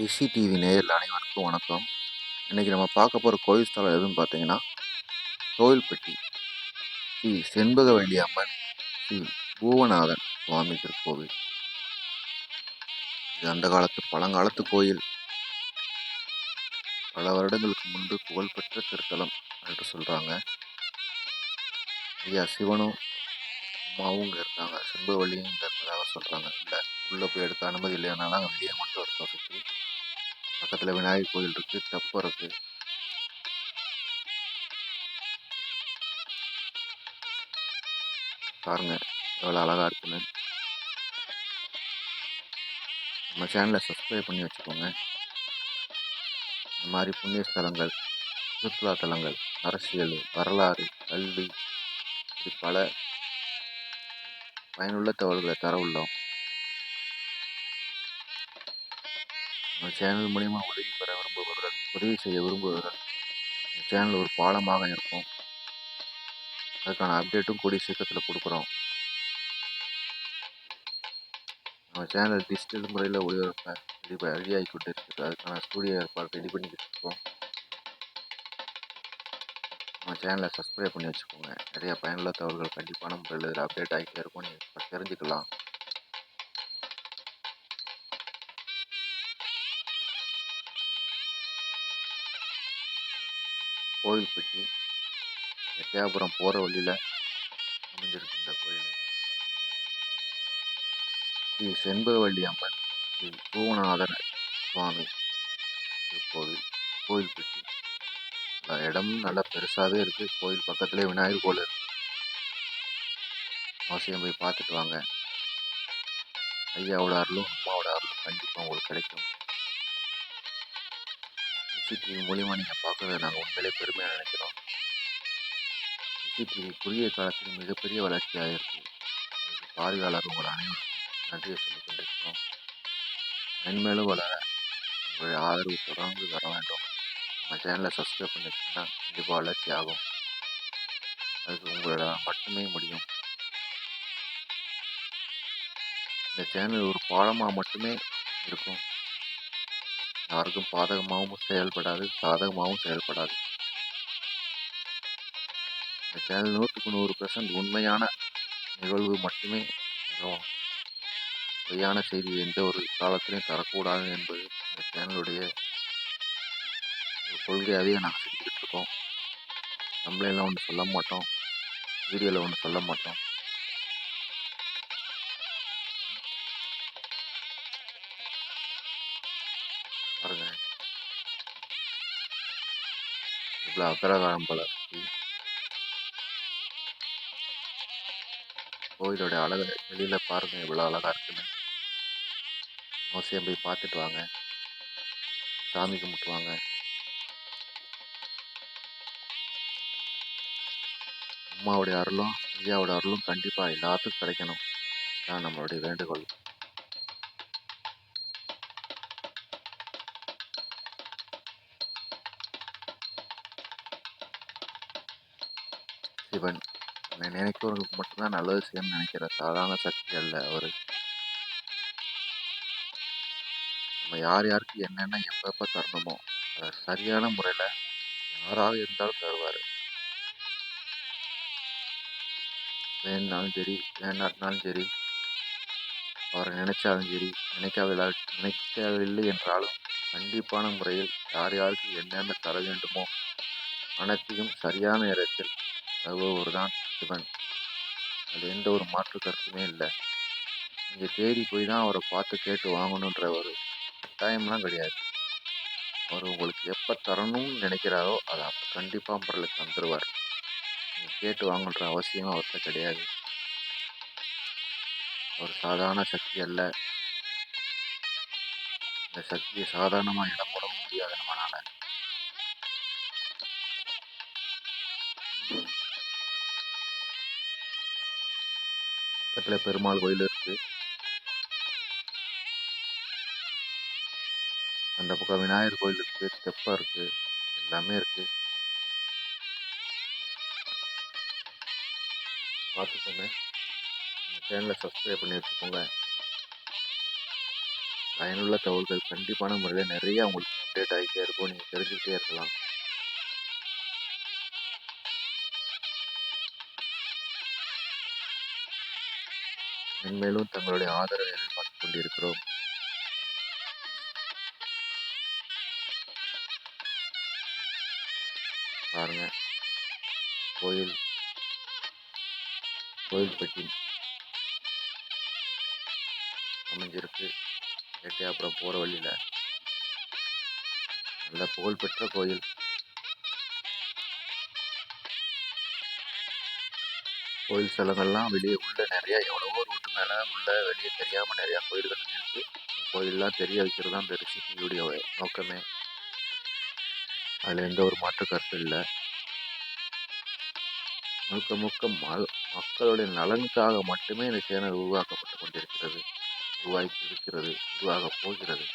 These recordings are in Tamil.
ரிஷி டிவி நேயர்கள் அனைவருக்கும் வணக்கம். இன்றைக்கி நம்ம பார்க்க போகிற கோயில் ஸ்தலம் எதுன்னு பார்த்தீங்கன்னா கோயில்பட்டி ஸ்ரீ செண்பகவல்லி அம்மன் ஸ்ரீ பூவநாதன் சுவாமி திருக்கோவில். இது அந்த காலத்து பழங்காலத்து கோயில். பல வருடங்களுக்கு முன்பு புகழ்பெற்ற திருத்தலம் என்று சொல்கிறாங்க ஐயா சிவனும் அம்மாவும் இங்கே இருக்காங்க. செண்பகவல்லியும் இங்கே இருக்கிறதாக சொல்கிறாங்க இல்லை உள்ளே போய் எடுக்க அனுமதி இல்லைனாலும் அங்கே வெளியே மட்டும் இருக்கோம் சுற்றி பக்கத்தில் விநாயகர் கோயில் இருக்குது தெப்பம் இருக்குது பாருங்க எவ்வளோ அழகாக இருக்குன்னு. நம்ம சேனலை சப்ஸ்கிரைப் பண்ணி வச்சுக்கோங்க. இந்த மாதிரி புண்ணிய ஸ்தலங்கள் சுற்றுலா தலங்கள் அரசியல் வரலாறு கல்வி இப்படி பல பயனுள்ள தகவல்களை தர உள்ளோம். சேனல் மூலிமா உதவி பெற விரும்புபவர்கள் உதவி செய்ய விரும்புபவர்கள் இந்த சேனல் ஒரு பாலமாக இருக்கும். அதுக்கான அப்டேட்டும் கூடிய சீக்கிரத்தில் கொடுக்குறோம். நம்ம சேனல் டிஜிட்டல் முறையில் ஒளிபரப்ப இது ரெடி ஆகி கொண்டு இருக்குது. அதுக்கான ஸ்டூடியோ ஏற்பாடு ரெடி பண்ணிக்கிட்டு இருக்கோம். நம்ம சேனலை சப்ஸ்கிரைப் பண்ணி வச்சுக்கோங்க. நிறைய பயனுள்ள தகவல்கள் கண்டிப்பான முறையில் இதில் அப்டேட் ஆகிட்டே இருக்கும். நீங்கள் தெரிஞ்சுக்கலாம். கோவில்பட்டி எட்டயாபுரம் போகிற வழியில் அமைஞ்சிருக்கு இந்த கோயில். ஸ்ரீ செண்பகவல்லி அம்மன் ஸ்ரீ பூவநாதன் சுவாமி கோவில் கோயில்பட்டி இடமும் நல்லா பெருசாகவே இருக்குது கோயில் பக்கத்துலேயே விநாயகர் கோயில் இருக்குது அவசியம் போய் பார்த்துட்டு வாங்க. ஐயாவோட அருளும் அம்மாவோட அருளும் கண்டிப்பாக உங்களுக்கு கிடைக்கும். விசிடிவி மூலிமா நீங்கள் பார்க்கறத நாங்கள் உண்மையிலே பெருமையாக நினைக்கிறோம். விசிடிவி குறுகிய காலத்தில் மிகப்பெரிய வளர்ச்சியாக இருக்குது அதுக்கு பார்வையாளர் உங்கள் அனைவருக்கும் நன்றியை சொல்லிக் கொண்டிருக்கிறோம். மென்மேலும் வளர உங்களுடைய ஆதரவு தொடர்ந்து வர வேண்டும். நம்ம சேனலை சப்ஸ்கிரைப் பண்ணி கண்டிப்பாக வளர்ச்சி ஆகும். அதுக்கு உங்களால் மட்டுமே முடியும். இந்த சேனல் ஒரு பாடமாக மட்டுமே இருக்கும். யாருக்கும் பாதகமாகவும் செயல்படாது சாதகமாகவும் செயல்படாது. இந்த சேனல் நூற்றுக்கு நூறு பெர்சன்ட் உண்மையான நிகழ்வு மட்டுமே. தரும் பொய்யான செய்தி எந்த ஒரு காலத்திலையும் தரக்கூடாது என்பது இந்த சேனலுடைய கொள்கையாகவே நாங்கள் செஞ்சுக்கிட்டு இருக்கோம். நம்மளெல்லாம் ஒன்று சொல்ல மாட்டோம். வீடியோவில் ஒன்று சொல்ல மாட்டோம். பாருங்க. இவ்வளோ அகரகாரம் போல கோயிலோட அழகு வெளியில பாருங்க இவ்வளோ அழகா இருக்குன்னு. அவசியம் போய் பார்த்துட்டு வாங்க. சாமி கும்பிட்டு வாங்க. அம்மாவுடைய அருளும் ஐயாவோட அருளும் கண்டிப்பாக எல்லாத்துக்கும் கிடைக்கணும். தான் நம்மளுடைய வேண்டுகோள். சிவன் என்னை நினைக்கிறவங்களுக்கு மட்டும்தான் நல்லது செய்யணும்னு நினைக்கிற சாதாரண சக்தி அல்ல அவர். நம்ம யார் யாருக்கு என்னென்ன எப்பப்போ தரணுமோ அதை சரியான முறையில் யாராக இருந்தாலும் தருவார். வேணுனாலும் சரி வேண்டாட்டினாலும் சரி அவரை நினைச்சாலும் சரி நினைக்காவில்லா நினைக்கவில்லை என்றாலும் கண்டிப்பான முறையில் யார் யாருக்கு என்னென்ன தர வேண்டுமோ அனைத்தையும் சரியான நேரத்தில் தருபவர் தான் சிவன். அது எந்த ஒரு மாற்று கருத்துமே இல்லை. நீங்கள் தேடி போய் தான் அவரை பார்த்து கேட்டு வாங்கணுன்ற ஒரு கட்டாயம்லாம் கிடையாது. அவர் உங்களுக்கு எப்போ தரணும்னு நினைக்கிறாரோ அதை அப்போ கண்டிப்பாக பொருளுக்கு தந்துடுவார் நீங்கள் கேட்டு வாங்கன்ற அவசியம் அவர்கிட்ட கிடையாது. ஒரு சாதாரண சக்தி அல்ல. இந்த சக்தியை சாதாரணமாக இடம் போட முடியாது நம்மளால. பக்கத்தில் பெருமாள் கோயில் இருக்கு. அந்த பக்கம் விநாயகர் கோயில் இருக்கு தெப்பம் இருக்கு எல்லாமே இருக்கு. பார்த்துக்கோங்க. சேனலை சப்ஸ்கிரைப் பண்ணி வச்சுக்கோங்க. பயனுள்ள தகவல்கள் கண்டிப்பான முறையில் நிறைய உங்களுக்கு அப்டேட் ஆகிட்டே இருக்கும். நீங்கள் தெரிஞ்சுக்கிட்டே இருக்கலாம். மென்மேலும் தங்களுடைய ஆதரவை எதிர்பார்த்துக் கொண்டிருக்கிறோம். பாருங்க. கோயில். கோயில் கோயில்பட்டி அமைஞ்சிருக்கு. அப்புறம் போகிற வழியில். நல்ல புகழ்பெற்ற கோயில். கோயில் ஸ்தலங்கள்லாம் வெளியே உள்ளே நிறையா எவ்வளவோ ரூட்டு மேலே உள்ள வெளியே தெரியாமல் நிறையா கோயில்கள் இருக்குது கோயிலெலாம் தெரிய வைக்கிறது தான் பெருசு ரெசிபியுடைய நோக்கமே. அதில் எந்த ஒரு மாற்று கருத்து இல்லை. முழுக்க முழுக்க மல் மக்களுடைய நலனுக்காக மட்டுமே இந்த சேனல் உருவாக்கப்பட்டு கொண்டிருக்கிறது. உருவாகி இருக்கிறது உருவாக போகிறது.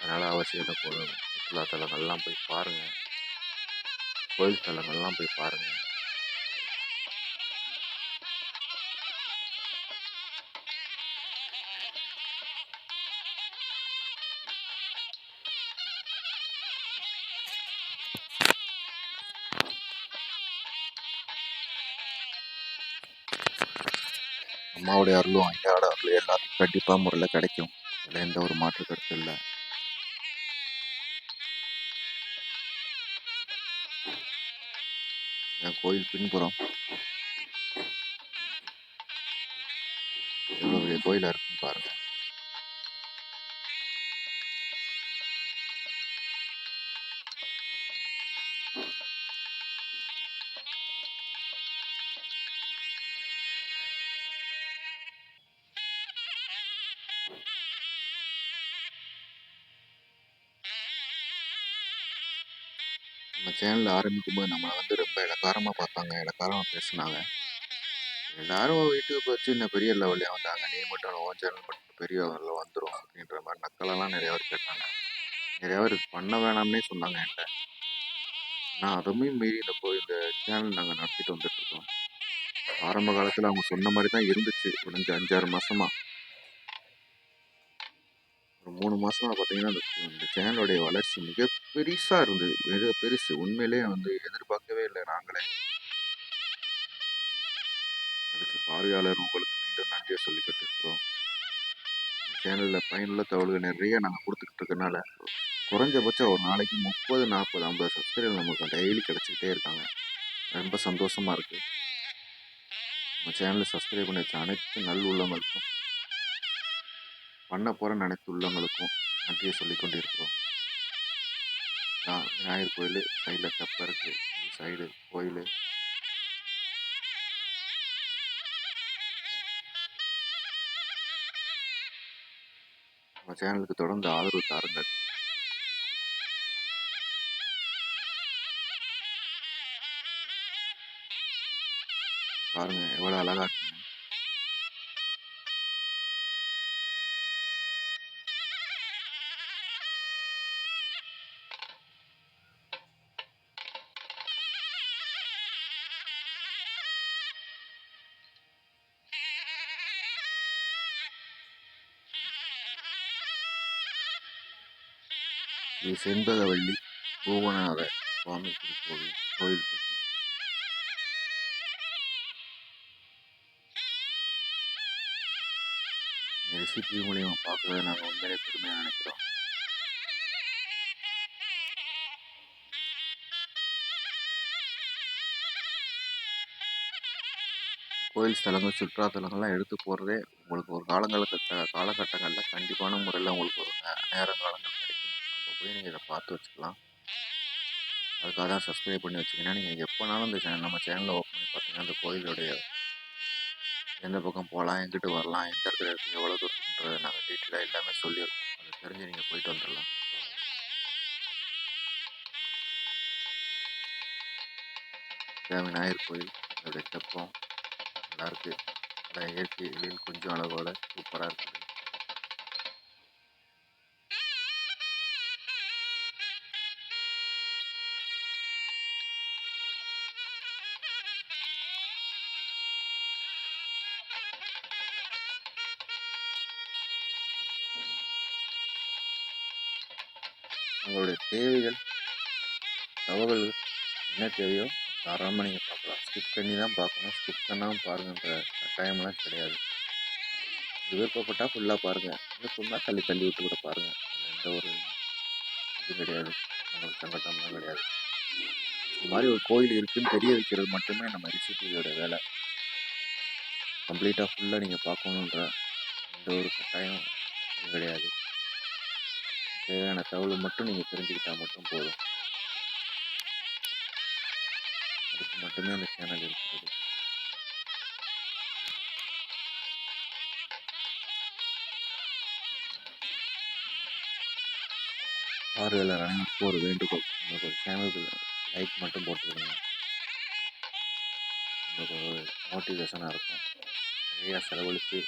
அதனால் அவசியம் இந்த கோயில் சுற்றுலா தலங்கள்லாம் போய் பாருங்கள் கோயில் தலங்கள்லாம் போய் பாருங்கள் அம்மாவுடைய அருளும் ஐயாவோட அருளும் எல்லாத்துக்கும் கண்டிப்பாக முறையில் கிடைக்கும். இதில் எந்த ஒரு மாற்று கருத்து இல்லை. என் கோயில் பின்புறம்? எவ்வளோ பெரிய கோயிலாக இருக்குன்னு பாருங்கள் சேனல் ஆரம்பிக்கும் போது நம்மளை வந்து ரொம்ப இலக்காரமாக பார்த்தாங்க இலக்காரமாக பேசினாங்க. எல்லாரும் யூடியூப் வச்சு இன்னும் பெரிய லெவல்லே வந்தாங்க. நீ மட்டும் உன் சேனல் மட்டும் பெரிய லெவலில் வந்துடும் அப்படின்ற மாதிரி நக்கலெல்லாம் நிறையா பேர் கேட்டாங்க. நிறையா பேர் பண்ண வேணாம்னே சொன்னாங்க என்கிட்ட. ஆனால் அதுவுமே மீறி இந்த போய் இந்த சேனல் நாங்கள் நடத்திட்டு வந்துட்டுருக்கோம் ஆரம்ப காலத்தில் அவங்க சொன்ன மாதிரி தான் இருந்துச்சு. ஒரு அஞ்சு அஞ்சாறு மாதமாக ஒரு மூணு மாதமாக பார்த்தீங்கன்னா அந்த இந்த சேனலுடைய வளர்ச்சி மிக பெருசாக இருந்தது. மிக பெருசு. உண்மையிலே வந்து எதிர்பார்க்கவே இல்லை நாங்களே. அதுக்கு பார்வையாளர் உங்களுக்கு மீண்டும் நன்றியை சொல்லிக்கிட்டு இருக்கிறோம் சேனலில் பயனுள்ள தகவல்கள் நிறைய நாங்கள் கொடுத்துக்கிட்டு இருக்கனால குறைஞ்சபட்சம் ஒரு நாளைக்கு முப்பது நாற்பது ஐம்பது சப்ஸ்கிரைபர் நமக்கு டெய்லி கிடச்சிக்கிட்டே இருக்காங்க. ரொம்ப சந்தோஷமாக இருக்குது நம்ம சேனலை சப்ஸ்கிரைப் பண்ணி வச்ச அனைத்து நல் உள்ளவங்களுக்கும் பண்ண போகிற அனைத்து உள்ளவங்களுக்கும் நன்றியை சொல்லி கொண்டிருக்கிறோம். விநாயகர் கோயில் சைடில் தெப்பை இருக்குது சைடு கோயில். நம்ம சேனலுக்கு தொடர்ந்து ஆதரவு தாருங்கள். பாருங்க எவ்வளோ அழகா இருக்குங்க. இது செண்பகவல்லி பூவநாத சுவாமி திருக்கோவில் கோயில்பட்டி. ரெசிபி மூலியமாக பார்க்குறத நாங்கள் உண்மையிலே பெருமையாக நினைக்கிறோம். கோயில் ஸ்தலங்கள் சுற்றுலாத்தலங்கள்லாம் எடுத்து போகிறதே உங்களுக்கு ஒரு காலங்களுக்கு காலகட்டங்களில் கண்டிப்பான முறையில் உங்களுக்கு ஒரு நேரம் காலங்கள் கிடைக்கும். அப்போ போய் நீங்கள் இதை பார்த்து வச்சுக்கலாம். அதுக்காக தான் சப்ஸ்கிரைப் பண்ணி வச்சிங்கன்னா நீங்கள் எப்போனாலும் இந்த சேனல் நம்ம சேனலில் ஓப்பன் பண்ணி பார்த்தீங்கன்னா அந்த கோயிலுடைய எந்த பக்கம் போகலாம் எங்கிட்டு வரலாம் எந்த இடத்துல இருக்குது எவ்வளோ தூரம்ன்றதை நாங்கள் டீட்டெயிலாக எல்லாமே சொல்லியிருக்கோம் அதை தெரிஞ்சு நீங்கள் போயிட்டு வந்துடலாம். விநாயகர் கோயில் அதோடைய தெப்பம் நல்லா இருக்குது நல்லா இயற்கை எழில் கொஞ்சம் அளவோட சூப்பராக இருக்குது. உங்களுடைய தேவைகள் தகவல் என்ன தேவையோ தாராளமாக நீங்கள் பார்க்கலாம். ஸ்கிப் பண்ணி தான் பார்க்கணும். ஸ்கிப் பண்ணாமல் பாருங்கன்ற கட்டாயம்லாம் கிடையாது. விருப்பப்பட்டால் ஃபுல்லாக பாருங்கள் விருப்பம்னா தள்ளி தள்ளி விட்டு கூட பாருங்கள் எந்த ஒரு இது கிடையாது. நம்மளுக்கு சங்கட்டம்லாம் கிடையாது. இந்த மாதிரி ஒரு கோயில் இருக்குன்னு தெரிய வைக்கிறது மட்டுமே நம்ம ரிசிபியோட வேலை. கம்ப்ளீட்டாக ஃபுல்லாக நீங்கள் பார்க்கணுன்ற எந்த ஒரு கட்டாயம் இது கிடையாது. தேவையான தகவலை மட்டும் நீங்கள் தெரிஞ்சுக்கிட்டால் மட்டும் போதும். அதுக்கு மட்டுமே அந்த சேனல் இருக்கிறது. பார்வையாளர் அனைவருக்கும் ஒரு வேண்டுகோள். உங்களுக்கு ஒரு சேனலுக்கு லைக் மட்டும் போட்டு உங்களுக்கு ஒரு மோட்டிவேஷனாக இருக்கும். நிறையா செலவழித்து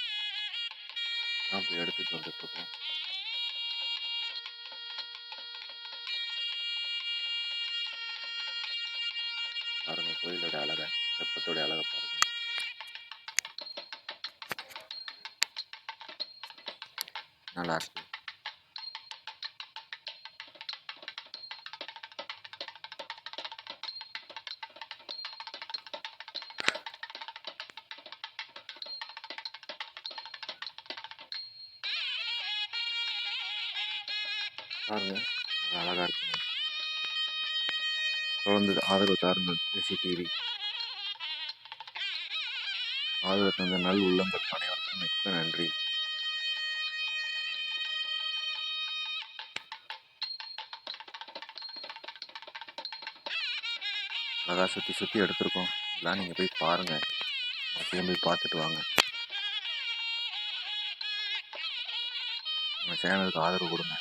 நாம் இப்போ எடுத்துகிட்டு வந்துட்டுருக்கோம் பாருங்க கோயிலோட அழகை தெப்பத்தோட அழகை பாருங்க. நல்லா இருக்கு. பாருங்க. தொடர்ந்து ஆதரவு தாருங்கள் எஸ்சி டிவி ஆதரவு தந்த நல் உள்ளங்கள் அனைவருக்கும் மிக்க நன்றி. அதான் சுற்றி சுற்றி எடுத்திருக்கோம். இதெல்லாம் நீங்கள் போய் பாருங்கள் அவசியம் போய் பார்த்துட்டு வாங்க. நம்ம சேனலுக்கு ஆதரவு கொடுங்க.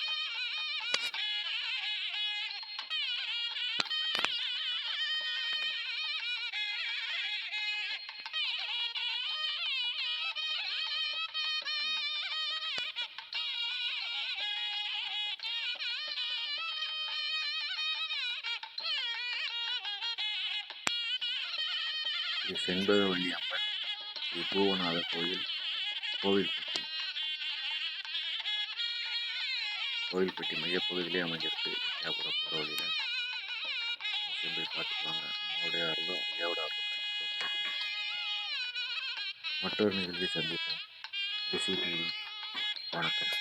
ஸ்ரீ செண்பகவல்லி அம்மன் ஸ்ரீ பூவநாத கோயில் கோவில்பட்டி கோவில்பட்டி மையப்பகுதியிலே அமைஞ்சிருக்கு வித்யாபுரம் போகிற வழியில் அவசியம் போய் பார்த்துக்குவாங்க அம்மாவுடைய அருளும் ஐயாவோட அருளும் மற்றொரு நிகழ்ச்சி சந்திப்போம் வணக்கம்